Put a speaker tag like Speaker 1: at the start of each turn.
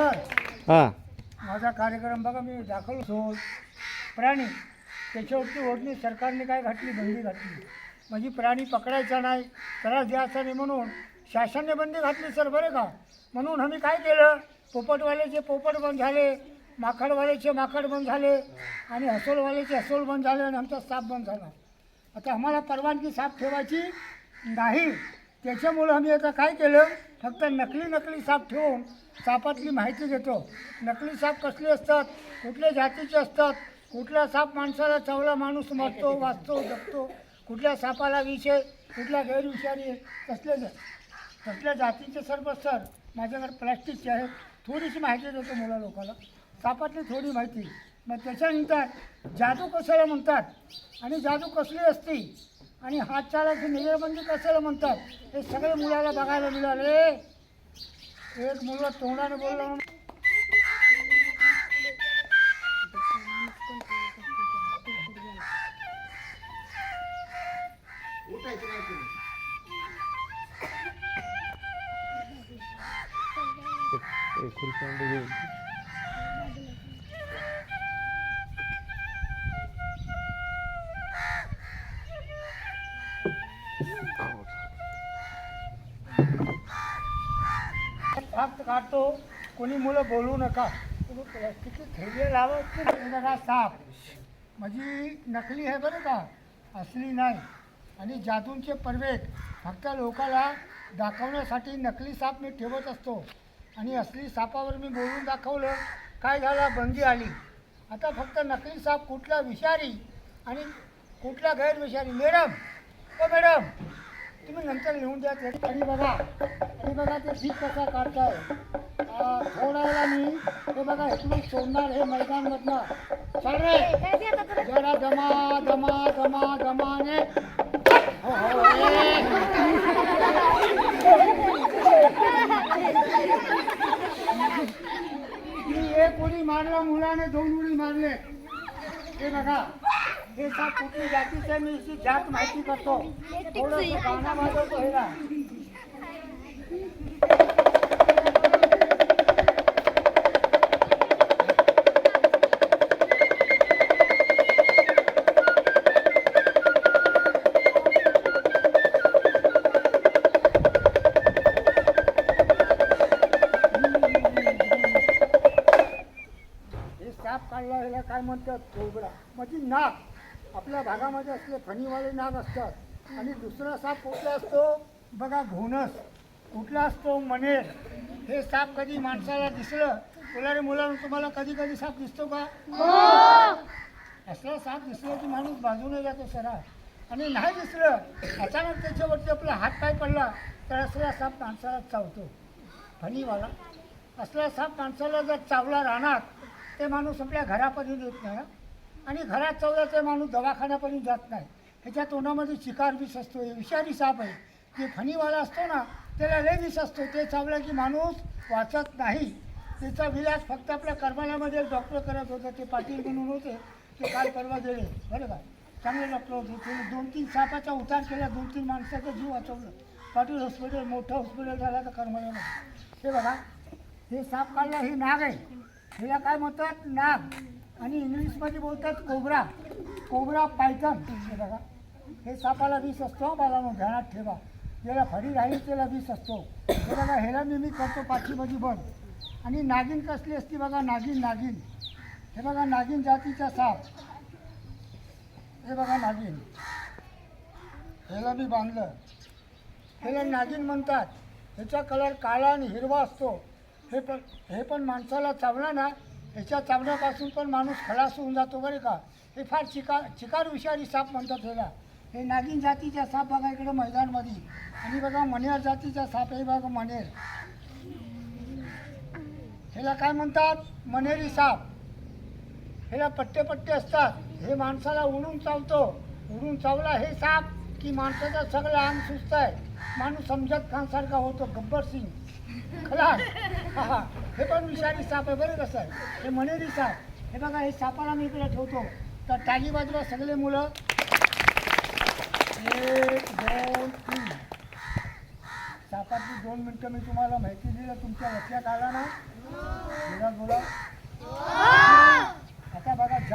Speaker 1: Sir
Speaker 2: हां.
Speaker 1: माझा कार्यक्रम बघा मी दाखवलो शोध प्राणी त्याच्यावरती ओढणी सरकारने काय घातली बंदी घातली? म्हणजे प्राणी पकडायचा नाही त्रास द्यायचा नाही म्हणून शासनाने बंदी घातली सर बरं का? म्हणून आम्ही काय केलं? पोपटवाल्याचे पोपट बंद झाले माकडवाल्याचे माकड बंद झाले आणि हसोलवाल्याचे हसोल बंद झाले आणि आमचा साप बंद झाला. आता आम्हाला परवानगी साप ठेवायची नाही. त्याच्यामुळं आम्ही आता काय केलं? फक्त नकली नकली साप ठेवून सापातली माहिती देतो नकली साप कसले असतात? कुठल्या जातीचे असतात? कुठला साप माणसाला चावला माणूस मरतो वाचतो जगतो कुठल्या सापाला विषय कुठल्या गैरविषारी कसले कसल्या जातीचे सर्व सर माझ्याकडे प्लॅस्टिकचे आहेत. थोडीशी माहिती देतो मुला लोकांना सापातली थोडी माहिती. मग त्याच्यानंतर जादू कशाला म्हणतात? आणि जादू कसली असते? आणि हात चालायची निगरबंदी म्हणजे कशाला म्हणतात? हे सगळे मुलाला बघायला मिळाले. एक मुलगा तोंडाने बोलला म्हणून.
Speaker 2: एक
Speaker 1: काढतो कोणी मुलं बोलू नका. तुम्ही प्लॅस्टिकची थैली लावत नाही. बघा साप. म्हणजे नकली आहे बरं का? असली नाही. आणि जादूंचे परवेट फक्त लोकाला दाखवण्यासाठी नकली साप मी ठेवत असतो. आणि असली सापावर मी बोलून दाखवलं काय झालं? बंदी आली. आता फक्त नकली साप कुठला विषारी आणि कुठला गैरविषारी? मॅडम ओ मॅडम तुम्ही नंतर लिहून द्या ते आणि बघा आणि बघा ते ठीक कसा काढताय आ, थोडा वेळा मी हे बघा इकडून सोडणार हे मैदानमधनं चल रे जरा दमा दमा दमा दमाने हो हो ए. मी एक उडी मारला मुलाने दोन उडी मारले हे बघा साप कुठली जातीचे मी अशी जात माहिती करतो. थोडंसं गाणं वाजवतो हेला. हे काढला ह्याला काय म्हणतात कोबरा? म्हणजे नाग आपल्या भागामध्ये असले फणीवाले नाग असतात आणि दुसरा साप कुठला असतो? बघा घोणस. कुठला असतो? मनेर. हे साप कधी माणसाला दिसलं? तुला रे मुलांना तुम्हाला कधी कधी साप दिसतो का? असला साप दिसला की माणूस बाजूने जातो सरा. आणि नाही दिसलं अचानक त्याच्यावरती आपला हात पाय पडला तर असला साप माणसाला चावतो. फणीवाला. असला साप माणसाला जर चावला राहणार ते माणूस आपल्या घरापर्यंत येत नाही हं. आणि घरात चावला माणूस दवाखान्यापर्यंत जात नाही. ह्याच्या तोंडामध्ये शिकार विष असतो हे विषारी साप आहे. जे फणीवाला असतो ना त्याला लय विष असतो. ते चावला की माणूस वाचत नाही. त्याचा विलास फक्त आपल्या करमाल्यामध्ये डॉक्टर करत होतं. ते पाटील म्हणून होते. ते काल परवा गेले. बरं का? चांगले डॉक्टर होते. त्याने दोन तीन सापाचा उतार केला. दोन तीन माणसाचा जीव वाचवलं. पाटील हॉस्पिटल मोठं हॉस्पिटल झालं तर करमाल्यामध्ये. हे बघा हे साप काढला हे नाग आहे. हिला काय म्हणतात? नाग. आणि इंग्लिशमध्ये बोलतात कोबरा. Cobra Python. हे बघा. हे सापाला विष असतो बालानो मग ध्यानात ठेवा. ज्याला फडी राहील त्याला विष असतो. हे बघा ह्याला मी मी करतो पाठीमध्ये बघ आणि नागिन कसली असती बघा नागिन नागिन. हे बघा नागिन जातीचा साप. हे बघा नागिन. ह्याला मी बांधलं. ह्याला नागिन म्हणतात. ह्याचा कलर काळा आणि हिरवा असतो. हे पण हे पण माणसाला चावला ना ह्याच्या चावण्यापासून पण माणूस खलास होऊन जातो बरे का? हे फार चिकार चिकार विषारी साप म्हणतात ह्याला हे नागिन जातीचा साप बघा इकडं मैदानमध्ये. आणि बघा मनेर जातीचा साप आहे बघा मनेर. ह्याला काय म्हणतात? मनेरी साप. ह्याला पट्टे पट्टे असतात. हे माणसाला उडून चावतो. उडून चावला हे साप की माणसाचं सगळं अंग सुस्त आहे. माणूस समजत खानसारखा होतो. गब्बर सिंग. खलास. हा. हे पण विषारी साप आहे बरं कसं हे मनेरी साप. हे बघा हे सापाला मी इकडे ठेवतो. तर टाली बाजूला सगळे मुलं. एक दोन तीन. सापाची दोन मिनटं मी तुम्हाला माहिती दिलं तुमच्या लक्षात आला ना? बोला. आता बघा